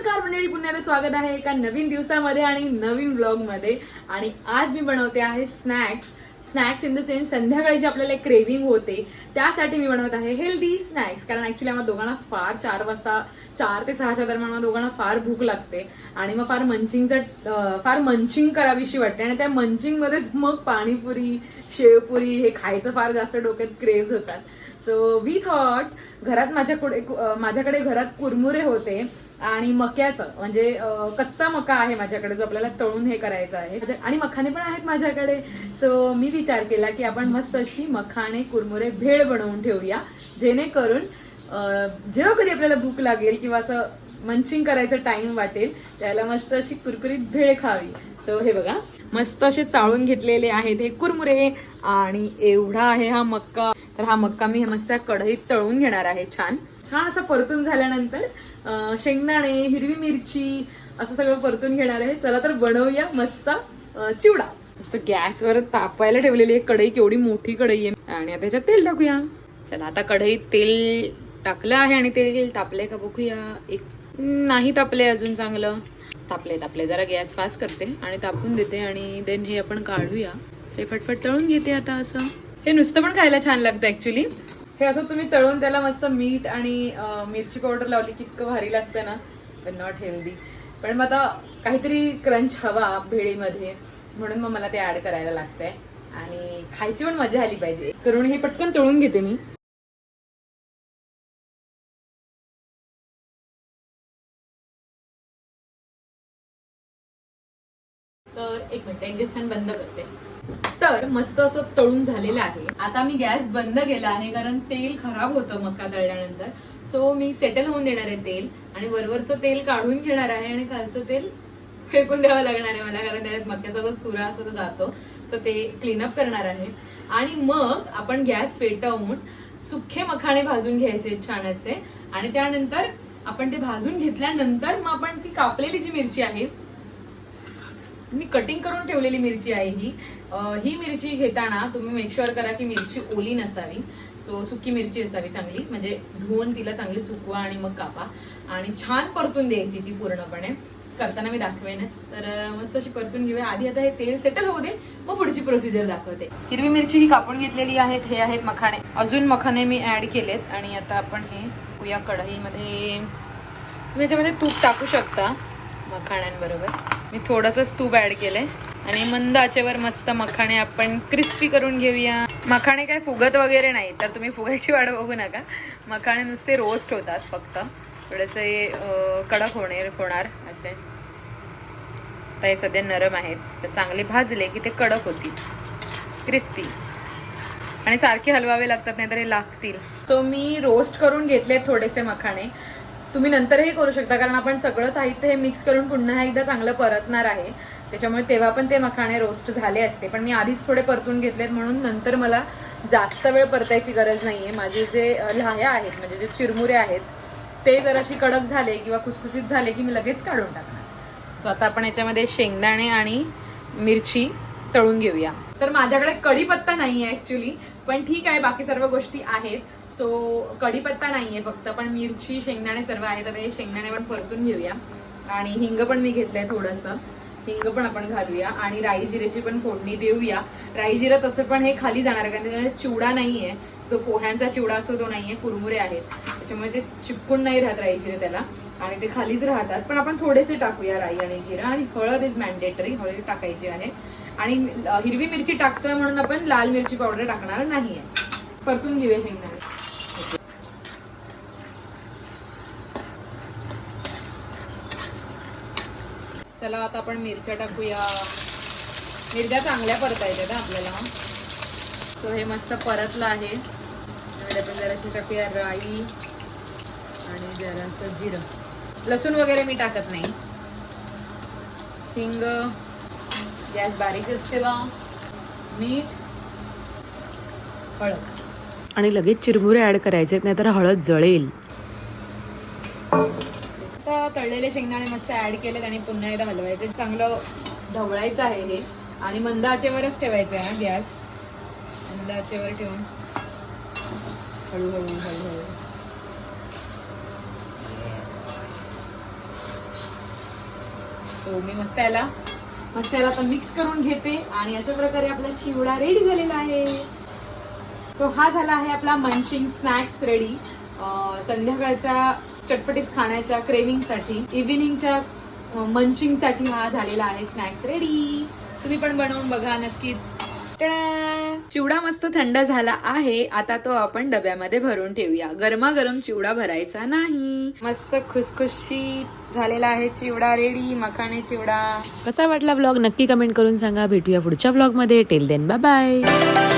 नमस्कार मंडळी पुण्याला स्वागत आहे एका नवीन दिवसामध्ये आणि नवीन ब्लॉगमध्ये आणि आज मी बनवते आहे snacks snacks in the sense संध्याकाळी जे आपल्याला क्रेविंग होते त्यासाठी मी बनवत आहे हेल्दी स्नॅक्स कारण ऍक्च्युली आम्हाला दोघांना फार चार वाजता चार ते सहाच्या दरम्यान दोघांना फार भूक लागते. आणि मग फार मंचिंगचं फार मंचिंग करावीशी वाटते. आणि त्या मंचिंग मध्येच मग पाणीपुरी शेवपुरी हे खायचं फार जास्त डोक्यात क्रेव्ज होतात. सो वी थॉट घरात माझ्याकडे माझ्याकडे घरात कुरमुरे होते. आणि मक्याचं म्हणजे कच्चा मका आहे माझ्याकडे जो आपल्याला तळून हे करायचं आहे. आणि मखाने पण आहेत माझ्याकडे. सो मी विचार केला की आपण मस्त अशी मखाने कुरमुरे भेळ बनवून ठेवूया. जेणेकरून जेव्हा कधी आपल्याला भूक लागेल किंवा असं मंचिंग करायचं टाइम वाटेल त्याला मस्त अशी कुरकुरीत भेळ खावी. तर हे बघा. मस्त असे चाळून घेतलेले आहेत हे कुरमुरे आणि एवढा आहे हा मक्का. तर हा मक्का मी हे मस्त कढईत तळून घेणार आहे छान. छान असं परतून झाल्यानंतर शेंगदाणे हिरवी मिरची असं सगळं परतून घेणार आहे. चला तर बनवूया मस्त चिवडा. मस्त गॅसवर तापायला ठेवलेली आहे कढई केवढी मोठी कढई आहे. आणि आता त्याच्यात तेल टाकूया. चला आता कढईत तेल टाकलं आहे आणि तेल तापले का बघूया. एक नाही तापले अजून चांगलं. तापले तापले जरा गॅस फास्ट करते आणि तापून देते आणि देन हे आपण काढूया. हे फटफट तळून घेते आता असं. हे नुसतं पण खायला छान लागतं ऍक्च्युली हे असं तुम्ही तळून त्याला मस्त मीठ आणि मिरची पावडर लावली की इतकं भारी लागतं ना. पण नॉट हेल्दी पण मग आता काहीतरी क्रंच हवा भेळीमध्ये म्हणून मग मला ते ऍड करायला लागतंय. आणि खायची पण मजा आली पाहिजे. करून हे पटकन तळून घेते मी. तर एक मिनिट इंजेक्शन बंद करते. तर मस्त असं तळून झालेलं आहे. आता मी गॅस बंद केला आहे कारण तेल खराब होतं मका तळल्यानंतर. सो मी सेटल होऊन देणार आहे तेल आणि वरवरचं तेल काढून घेणार आहे आणि खालचं तेल फेकून द्यावं लागणार आहे मला कारण त्याच्यात मक्याचा जो चुरा असं तो जातो. सो ते क्लीनअप करणार आहे. आणि मग आपण गॅस पेटवून सुखे मखाणे भाजून घ्यायचे छान असे. आणि त्यानंतर आपण ते भाजून घेतल्यानंतर मग आपण ती कापलेली जी मिरची आहे मी कटिंग करून ठेवलेली मिरची आहे ही. ही मिरची घेताना तुम्ही मेकशुअर करा की मिरची ओली नसावी. सो सुकी मिरची असावी चांगली. म्हणजे धुवून तिला चांगली सुकवा आणि मग कापा. आणि छान परतून द्यायची ती पूर्णपणे. करताना मी दाखवेनच. तर मस्त अशी परतून घेऊया. आधी आता हे तेल सेटल होऊ दे मग पुढची प्रोसिजर दाखवते. हिरवी मिरची ही कापून घेतलेली आहेत. हे आहेत मखाणे. अजून मखाणे मी ऍड केलेत. आणि आता आपण हे या कढईमध्ये. तुम्ही याच्यामध्ये तूप टाकू शकता मखाण्यांबरोबर. मी थोडंसंच तूप ॲड केलंय. आणि मंद आचेवर मस्त मखाणे आपण क्रिस्पी करून घेऊया. मखाणे काय फुगत वगैरे नाही तर तुम्ही फुगायची वाट बघू नका. मखाणे नुसते रोस्ट होतात फक्त. थोडेसे कडक होणे होणार असे. आता हे सध्या नरम आहेत. तर चांगले भाजले की ते कडक होतील. क्रिस्पी आणि सारखे हलवावे लागतात नाही तर हे लागतील. सो मी रोस्ट करून घेतले थोडेसे मखाणे. तुम्ही नंतरही करू शकता कारण आपण सगळं साहित्य हे मिक्स करून पुन्हा एकदा चांगलं परतणार आहे. त्याच्यामुळे तेव्हा पण ते मखाणे रोस्ट झाले असते. पण मी आधीच थोडे परतून घेतलेत म्हणून नंतर मला जास्त वेळ परतायची गरज नाही आहे माझे जे लाह्या आहेत म्हणजे जे चिरमुरे आहेत ते जराशी कडक झाले किंवा खुसखुशीत झाले की मी लगेच काढून टाकणार. सो आता आपण याच्यामध्ये शेंगदाणे आणि मिरची तळून घेऊया. तर माझ्याकडे कढीपत्ता नाही आहे ॲक्च्युली पण ठीक आहे बाकी सर्व गोष्टी आहेत. सो कढीपत्ता नाहीये फक्त पण मिरची शेंगदाणे सर्व आहे तर हे शेंगदाणे पण परतून घेऊया. आणि हिंग पण मी घेतलंय थोडंसं. हिंग पण आपण घालूया. आणि राई जिरेची पण फोडणी देऊया. राई जिरं तसं पण हे खाली जाणार आहे कारण त्याच्यामध्ये चिवडा नाहीये. जो पोह्यांचा चिवडा असतो तो नाहीये. कुरमुरे आहेत. त्याच्यामुळे ते चिपकून नाही राहत राई जिरे त्याला. आणि ते खालीच राहतात. पण आपण थोडेसे टाकूया राई आणि जिरा. आणि हळद इज मॅन्डेटरी हळद टाकायची आहे. आणि हिरवी मिरची टाकतोय म्हणून आपण लाल मिरची पावडर टाकणार नाहीये. परतून घेऊया शेंगदाणे. चला आता आपण मिरच्या टाकूया. मिरच्या चांगल्या परता येतात आपल्याला. सो हे मस्त परतलं आहे. आणि जराशी टाकूया राई आणि जरासं जिरं. लसूण वगैरे मी टाकत नाही. हिंग गॅस बारीक असते बा मीठ हळद. आणि लगेच चिरमुरे ॲड करायचे नाहीतर हळद जळेल. तळलेले शेंगदाणे मस्त ऍड केलेत आणि पुन्हा एकदा हलवायचे. चांगलं ढवळायचं आहे हे. आणि मंद आचेवरच ठेवायचं आहे गॅस. मंद आचेवर ठेवून. हळूहळू हळूहळू. सो मी मस्त याला मस्त याला आता मिक्स करून घेते. आणि अशा प्रकारे आपला चिवडा रेडी झालेला आहे. तो हा झाला आहे आपला मंचिंग स्नॅक्स रेडी संध्याकाळच्या चटपटीत खाण्याच्या क्रेविंगसाठी इव्हिनिंगच्या मंचिंगसाठी हा झालेला आहे स्नॅक्स रेडी तुम्ही पण बनवून बघा नक्कीच. चिवडा मस्त थंड झाला आहे आता तो आपण डब्यामध्ये भरून ठेवूया. गरमागरम चिवडा भरायचा नाही. मस्त खुसखुशी झालेला आहे चिवडा रेडी मखाणे चिवडा. कसा वाटला व्लॉग नक्की कमेंट करून सांगा. भेटूया पुढच्या व्लॉगमध्ये. Till then bye bye